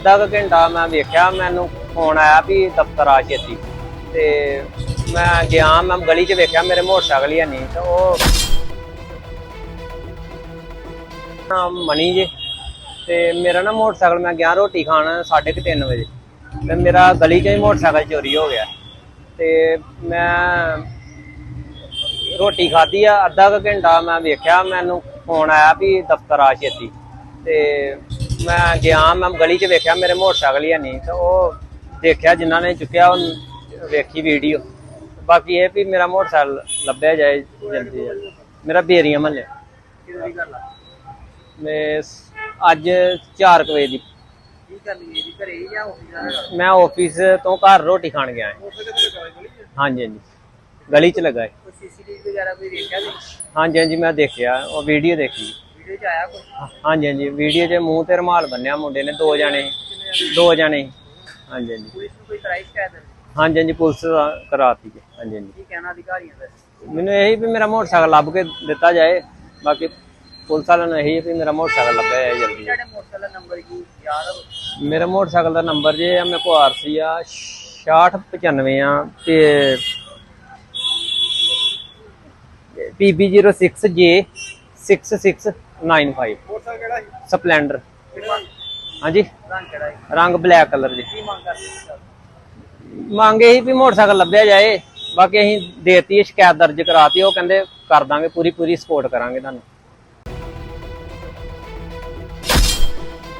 ਅੱਧਾ ਕੁ ਘੰਟਾ ਮੈਂ ਵੇਖਿਆ, ਮੈਨੂੰ ਫੋਨ ਆਇਆ ਵੀ ਦਫ਼ਤਰ ਆ ਛੇਤੀ। ਤੇ ਮੈਂ ਗਿਆ, ਮੈਂ ਗਲੀ 'ਚ ਵੇਖਿਆ, ਮੇਰੇ ਮੋਟਰਸਾਈਕਲ ਹੀ ਨਹੀਂ, ਤੇ ਉਹ ਨਾਮ ਮਣੀ ਜੇ। ਤੇ ਮੇਰਾ ਨਾ ਮੋਟਰਸਾਈਕਲ, ਮੈਂ ਗਿਆ ਰੋਟੀ ਖਾਣ 3:30 ਵਜੇ। ਤੇ ਮੇਰਾ ਗਲੀ 'ਚ ਹੀ ਮੋਟਰਸਾਈਕਲ ਚੋਰੀ ਹੋ ਗਿਆ। ਤੇ ਮੈਂ ਰੋਟੀ ਖਾਧੀ ਆ, ਅੱਧਾ ਕੁ ਘੰਟਾ ਮੈਂ ਵੇਖਿਆ, ਮੈਨੂੰ ਫੋਨ ਆਇਆ ਵੀ ਦਫ਼ਤਰ ਆ ਛੇਤੀ। ਤੇ ਮੈਂ ਗਿਆ ਮੈਂ ਗਲੀ 'ਚ ਵੇਖਿਆ ਮੇਰੇ ਮੋਟਰਸਾਈਕਲ ਹੀ ਨਹੀਂ ਤੇ ਉਹ ਦੇਖਿਆ ਜਿਨ੍ਹਾਂ ਨੇ ਚੁੱਕਿਆ ਉਹ ਵੇਖੀ ਵੀਡੀਓ। ਬਾਕੀ ਇਹ ਵੀ ਮੇਰਾ ਮੋਟਰਸਾਈਕਲ ਲੱਭਿਆ ਜਾਏ ਜਲਦੀ ਜਲਦੀ। ਮੇਰਾ ਬੇਰੀਆਂ ਮਹੱਲੇ ਕਿਹਦੀ ਦੀ ਗੱਲ ਆ? ਮੈਂ ਸ- ਅੱਜ 4 ਵਜੇ ਦੀ। ਕੀ ਕਰਨੀ ਹੈ ਜੀ? ਘਰੇ ਜਾਂ ਆਫਿਸ ਜਾਣਾ ਮੈਂ ਆਫਿਸ ਤੋਂ ਘਰ ਰੋਟੀ ਖਾਣ ਗਿਆ। ਹਾਂਜੀ ਹਾਂਜੀ। ਗਲੀ 'ਚ ਲੱਗਾ। ਹੈ ਸੀਸੀਟੀਵੀ ਵਗੈਰਾ ਕੋਈ ਦੇਖਿਆ ਨਹੀਂ ਹਾਂਜੀ ਹਾਂਜੀ ਮੈਂ ਦੇਖਿਆ ਉਹ ਵੀਡੀਓ ਦੇਖੀ। ਵੀਡੀਓ ਚ ਆਇਆ ਕੋਈ? ਹਾਂਜੀ ਹਾਂਜੀ। ਵੀਡੀਓ 'ਚ ਮੂੰਹ ਤੇ ਰੁਮਾਲ ਬੰਨਿਆ ਮੁੰਡੇ ਨੇ ਦੋ ਜਣੇ। ਦੋ ਜਣੇ। ਹਾਂਜੀ ਹਾਂਜੀ। ਪੁਲਿਸ ਨੂੰ ਕੋਈ ਕਰਾਈ ਸ਼ਿਕਾਇਤ? ਹਾਂਜੀ ਹਾਂਜੀ ਪੁਲਿਸ ਕਰਾਤੀ ਜੀ। ਹਾਂਜੀ ਹਾਂਜੀ। ਕੀ ਕਹਿਣਾ ਅਧਿਕਾਰੀਆਂ ਦਾ? ਮੈਨੂੰ ਇਹੀ ਵੀ ਮੇਰਾ ਮੋਟਰਸਾਈਕਲ ਲੱਭ ਕੇ ਦਿੱਤਾ ਜਾਏ। ਬਾਕੀ ਪੁਲਿਸ ਵਾਲਿਆਂ ਨੂੰ ਇਹੀ ਵੀ ਮੇਰਾ ਮੋਟਰਸਾਈਕਲ ਲੱਭਿਆ ਜਾਏ ਜਲਦੀ। ਤੁਹਾਡੇ ਮੋਟਰਸਾਈਕਲ ਦਾ ਨੰਬਰ ਕੀ ਯਾਦ ਮੇਰਾ ਮੋਟਰਸਾਈਕਲ ਦਾ ਨੰਬਰ ਜੇ ਆ ਮੇਰੇ ਕੋਲ ਆਰਸੀ ਆ 6695 ਆ ਤੇ PB06J 6695 ਮੋਟਰਸਾਈਕਲ ਕਿਹੜਾ ਸੀ? ਸਪਲੈਂਡਰ। ਕਿਹੜਾ ਹਾਂਜੀ? ਰੰਗ ਕਿਹੜਾ ਸੀ? ਰੰਗ ਬਲੈਕ ਕਲਰ ਜੀ। ਕੀ ਮੰਗ ਕਰਦੇ ਸੀ ਮੰਗੇ ਸੀ ਵੀ ਮੋਟਰਸਾਈਕਲ ਲੱਭਿਆ ਜਾਏ। ਬਾਕੀ ਅਸੀਂ ਦੇਤੀ ਹੈ ਸ਼ਿਕਾਇਤ ਦਰਜ ਕਰਾਤੀ। ਉਹ ਕਹਿੰਦੇ ਕਰ ਦਾਂਗੇ ਪੂਰੀ ਪੂਰੀ ਸਪੋਰਟ ਕਰਾਂਗੇ ਤੁਹਾਨੂੰ।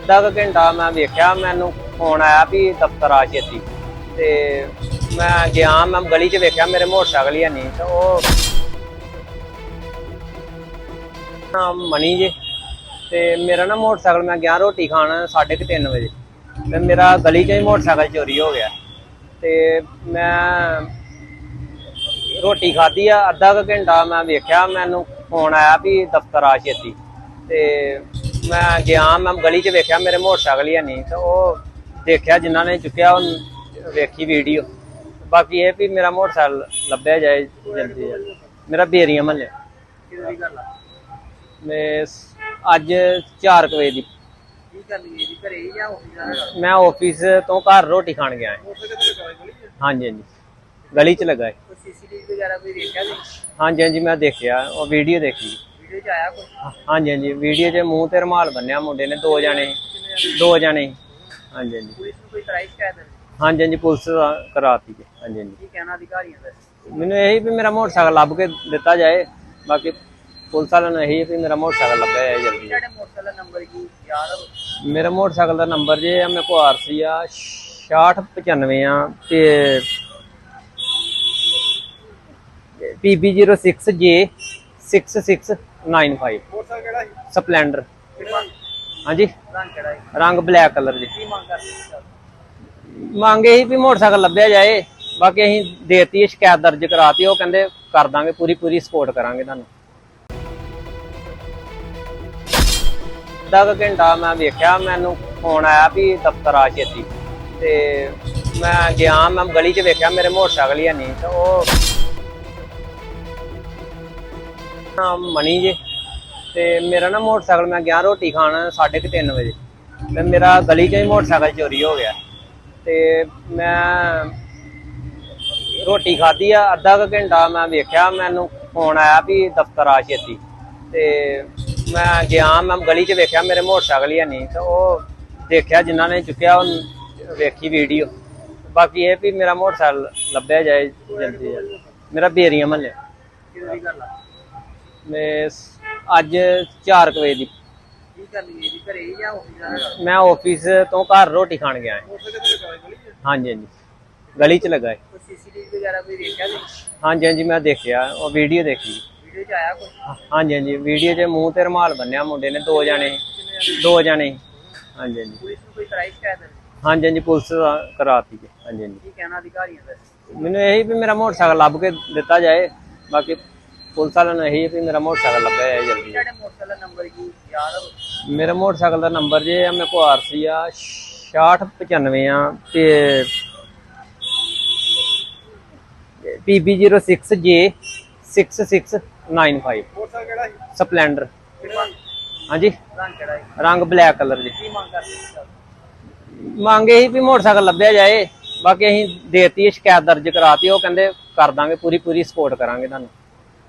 ਅੱਧਾ ਘੰਟਾ ਮੈਂ ਵੇਖਿਆ ਮੈਨੂੰ ਫੋਨ ਆਇਆ ਵੀ ਦਫ਼ਤਰ ਆ ਛੇਤੀ। ਤੇ ਮੈਂ ਗਿਆ ਮੈਂ ਗਲੀ 'ਚ ਵੇਖਿਆ ਮੇਰੇ ਮੋਟਰਸਾਈਕਲ ਹੀ ਨਹੀਂ। ਤੇ ਉਹ ਨਾਮ ਮਣੀ ਜੀ। ਤੇ ਮੇਰਾ ਨਾ ਮੋਟਰਸਾਈਕਲ, ਮੈਂ ਗਿਆ ਰੋਟੀ ਖਾਣ 3:30 ਵਜੇ। ਤੇ ਮੇਰਾ ਗਲੀ 'ਚ ਹੀ ਮੋਟਰਸਾਈਕਲ ਚੋਰੀ ਹੋ ਗਿਆ। ਤੇ ਮੈਂ ਰੋਟੀ ਖਾਧੀ ਆ, ਅੱਧਾ ਕੁ ਘੰਟਾ ਮੈਂ ਵੇਖਿਆ, ਮੈਨੂੰ ਫੋਨ ਆਇਆ ਵੀ ਦਫ਼ਤਰ ਆ ਛੇਤੀ। ਤੇ ਮੈਂ ਗਿਆ, ਮੈਂ ਗਲੀ 'ਚ ਵੇਖਿਆ, ਮੇਰੇ ਮੋਟਰਸਾਈਕਲ ਹੀ ਨਹੀਂ। ਤੇ ਉਹ ਦੇਖਿਆ, ਜਿਨ੍ਹਾਂ ਨੇ ਚੁੱਕਿਆ, ਉਹ ਵੇਖੀ ਵੀਡੀਓ। ਬਾਕੀ ਇਹ ਵੀ ਮੇਰਾ ਮੋਟਰਸਾਈਕਲ ਲੱਭਿਆ ਜਾਏ ਜਲਦੀ ਜਲਦੀ। ਮੇਰਾ ਬੇਰੀਆਂ ਮਹੱਲੇ ਕਿਹਦੀ ਗੱਲ ਆ? ਮੈਂ ਅੱਜ 4 ਵਜੇ ਦੀ। ਕੀ ਕਰਨੀ ਹੈ ਜੀ? ਘਰੇ ਜਾਂ ਆਫਿਸ ਜਾਣਾ ਮੈਂ ਆਫਿਸ ਤੋਂ ਘਰ ਰੋਟੀ ਖਾਣ ਗਿਆ। ਹਾਂ। ਹਾਂਜੀ ਹਾਂਜੀ। ਗਲੀ 'ਚ ਲੱਗਾ ਹੈ ਕੋਈ ਸੀਸੀਟੀਵੀ ਵਗੈਰਾ ਕੋਈ ਦੇਖਿਆ ਨਹੀਂ ਹਾਂਜੀ ਹਾਂਜੀ ਮੈਂ ਦੇਖਿਆ। ਉਹ ਵੀਡੀਓ ਦੇਖੀ। ਵੀਡੀਓ ਚ ਆਇਆ ਕੋਈ? ਹਾਂਜੀ ਹਾਂਜੀ। ਵੀਡੀਓ 'ਚ ਮੂੰਹ ਤੇ ਰੁਮਾਲ ਬੰਨਿਆ ਮੁੰਡੇ ਨੇ ਦੋ ਜਣੇ। ਦੋ ਜਣੇ। ਹਾਂਜੀ ਹਾਂਜੀ। ਪੁਲਿਸ ਨੂੰ ਕੋਈ ਕਰਾਈ ਸ਼ਿਕਾਇਤ ਹਾਂਜੀ ਹਾਂਜੀ ਪੁਲਿਸ ਕਰਾਤੀ ਜੀ ਹਾਂਜੀ ਹਾਂਜੀ। ਕੀ ਕਹਿਣਾ ਅਧਿਕਾਰੀਆਂ ਦਾ? ਮੈਨੂੰ ਇਹੀ ਵੀ ਮੇਰਾ ਮੋਟਰਸਾਈਕਲ ਲੱਭ ਕੇ ਦਿੱਤਾ ਜਾਏ। ਬਾਕੀ ਪੁਲਿਸ ਵਾਲਿਆਂ ਨੂੰ ਇਹੀ ਵੀ ਮੇਰਾ ਮੋਟਰਸਾਈਕਲ ਲੱਭਿਆ ਜਾਏ ਜਲਦੀ। ਤੁਹਾਡੇ ਮੋਟਰਸਾਈਕਲ ਦਾ ਨੰਬਰ ਕੀ ਯਾਦ ਮੇਰਾ ਮੋਟਰਸਾਈਕਲ ਦਾ ਨੰਬਰ ਜੇ ਆ ਮੇਰੇ ਕੋਲ ਆਰਸੀ ਆ 6695 ਆ ਤੇ PB06J 6695 ਮੋਟਰਸਾਈਕਲ ਕਿਹੜਾ ਸੀ? ਸਪਲੈਂਡਰ। ਹਾਂਜੀ? ਰੰਗ ਕਿਹੜਾ ਸੀ? ਰੰਗ ਬਲੈਕ ਕਲਰ ਜੀ ਕੀ ਮੰਗ ਕਰਦੇ ਮੰਗੇ ਸੀ ਵੀ ਮੋਟਰਸਾਈਕਲ ਲੱਭਿਆ ਜਾਏ। ਬਾਕੀ ਅਸੀਂ ਦੇਤੀ ਹੈ ਸ਼ਿਕਾਇਤ ਦਰਜ ਕਰਾਤੀ ਉਹ ਕਹਿੰਦੇ ਕਰ ਦਾਂਗੇ ਪੂਰੀ ਪੂਰੀ ਸਪੋਰਟ ਕਰਾਂਗੇ ਤੁਹਾਨੂੰ। ਅੱਧਾ ਕੁ ਘੰਟਾ ਮੈਂ ਵੇਖਿਆ, ਮੈਨੂੰ ਫੋਨ ਆਇਆ ਵੀ ਦਫ਼ਤਰ ਆ ਛੇਤੀ। ਤੇ ਮੈਂ ਗਿਆ, ਮੈਂ ਗਲੀ 'ਚ ਵੇਖਿਆ, ਮੇਰੇ ਮੋਟਰਸਾਈਕਲ ਹੀ ਨਹੀਂ, ਤੇ ਉਹ ਨਾਮ ਮਣੀ ਜੇ। ਤੇ ਮੇਰਾ ਨਾ ਮੋਟਰਸਾਈਕਲ, ਮੈਂ ਗਿਆ ਰੋਟੀ ਖਾਣ 3:30 ਵਜੇ। ਤੇ ਮੇਰਾ ਗਲੀ 'ਚ ਹੀ ਮੋਟਰਸਾਈਕਲ ਚੋਰੀ ਹੋ ਗਿਆ। ਤੇ ਮੈਂ ਰੋਟੀ ਖਾਧੀ ਆ, ਅੱਧਾ ਕੁ ਘੰਟਾ ਮੈਂ ਵੇਖਿਆ, ਮੈਨੂੰ ਫੋਨ ਆਇਆ ਵੀ ਦਫ਼ਤਰ ਆ ਛੇਤੀ। ਤੇ ਮੈਂ ਗਿਆ ਮੈਂ ਗਲੀ 'ਚ ਵੇਖਿਆ ਮੇਰੇ ਮੋਟਰਸਾਈਕਲ ਹੀ ਨਹੀਂ ਤੇ ਉਹ ਦੇਖਿਆ ਜਿਨ੍ਹਾਂ ਨੇ ਚੁੱਕਿਆ ਉਹ ਵੇਖੀ ਵੀਡੀਓ। ਬਾਕੀ ਇਹ ਵੀ ਮੇਰਾ ਮੋਟਰਸਾਈਕਲ ਲੱਭਿਆ ਜਾਏ ਜਲਦੀ ਜਲਦੀ। ਮੇਰਾ ਬੇਰੀਆਂ ਮਹੱਲੇ ਗੱਲ ਆ? ਮੈਂ ਅੱਜ 4 ਵਜੇ ਦੀ। ਕੀ ਕਰਨੀ ਹੈ ਜੀ ਘਰੇ ਜਾਂ ਆਫਿਸ ਜਾਣਾ ਮੈਂ ਆਫਿਸ ਤੋਂ ਘਰ ਰੋਟੀ ਖਾਣ ਗਿਆ ਹਾਂ। ਹਾਂਜੀ ਹਾਂਜੀ। ਗਲੀ 'ਚ ਲੱਗਾ ਹੈ ਸੀਸੀਟੀਵੀ ਵਗੈਰਾ ਕੋਈ ਦੇਖਿਆ ਨਹੀਂ ਹਾਂਜੀ ਹਾਂਜੀ ਮੈਂ ਦੇਖਿਆ ਉਹ ਵੀਡੀਓ ਦੇਖੀ। ਵੀਡੀਓ ਚ ਆਇਆ ਕੋਈ? ਹਾਂਜੀ ਹਾਂਜੀ। ਵੀਡੀਓ 'ਚ ਮੂੰਹ ਤੇ ਰੁਮਾਲ ਬੰਨਿਆ ਮੁੰਡੇ ਨੇ ਦੋ ਜਣੇ। ਦੋ ਜਣੇ। ਹਾਂਜੀ ਹਾਂਜੀ। ਪੁਲਿਸ ਨੂੰ ਕੋਈ ਕਰਾਈ ਸ਼ਿਕਾਇਤ? ਹਾਂਜੀ ਹਾਂਜੀ। ਪੁਲਿਸ ਕਰਾਤੀ ਜੀ। ਹਾਂਜੀ ਹਾਂਜੀ। ਕੀ ਕਹਿਣਾ ਅਧਿਕਾਰੀਆਂ ਦਾ? ਮੈਨੂੰ ਇਹੀ ਵੀ ਮੇਰਾ ਮੋਟਰਸਾਈਕਲ ਲੱਭ ਕੇ ਦਿੱਤਾ ਜਾਏ। ਬਾਕੀ ਪੁਲਿਸ ਵਾਲਿਆਂ ਨੂੰ ਇਹੀ ਵੀ ਮੇਰਾ ਮੋਟਰਸਾਈਕਲ ਲੱਭਿਆ ਜਾਏ ਜਲਦੀ। ਤੁਹਾਡੇ ਮੋਟਰਸਾਈਕਲ ਦਾ ਨੰਬਰ ਕੀ ਯਾਦ ਮੇਰਾ ਮੋਟਰਸਾਈਕਲ ਦਾ ਨੰਬਰ ਜੇ ਆ ਮੇਰੇ ਕੋਲ ਆਰਸੀ ਆ 6695 ਆ ਤੇ PB06J 6695 ਮੋਟਰਸਾਈਕਲ ਕਿਹੜਾ ਸੀ? ਸਪਲੈਂਡਰ। ਕਿਹੜਾ ਹਾਂਜੀ। ਰੰਗ ਕਿਹੜਾ ਸੀ? ਰੰਗ ਬਲੈਕ ਕਲਰ ਜੀ। ਕੀ ਮੰਗ ਕਰਦੇ ਸੀ ਮੰਗੇ ਸੀ ਵੀ ਮੋਟਰਸਾਈਕਲ ਲੱਭਿਆ ਜਾਏ। ਬਾਕੀ ਅਸੀਂ ਦੇਤੀ ਸ਼ਿਕਾਇਤ ਦਰਜ ਕਰਾਤੀ। ਉਹ ਕਹਿੰਦੇ ਕਰ ਦਾਂਗੇ ਪੂਰੀ ਪੂਰੀ ਸਪੋਰਟ ਕਰਾਂਗੇ ਤੁਹਾਨੂੰ।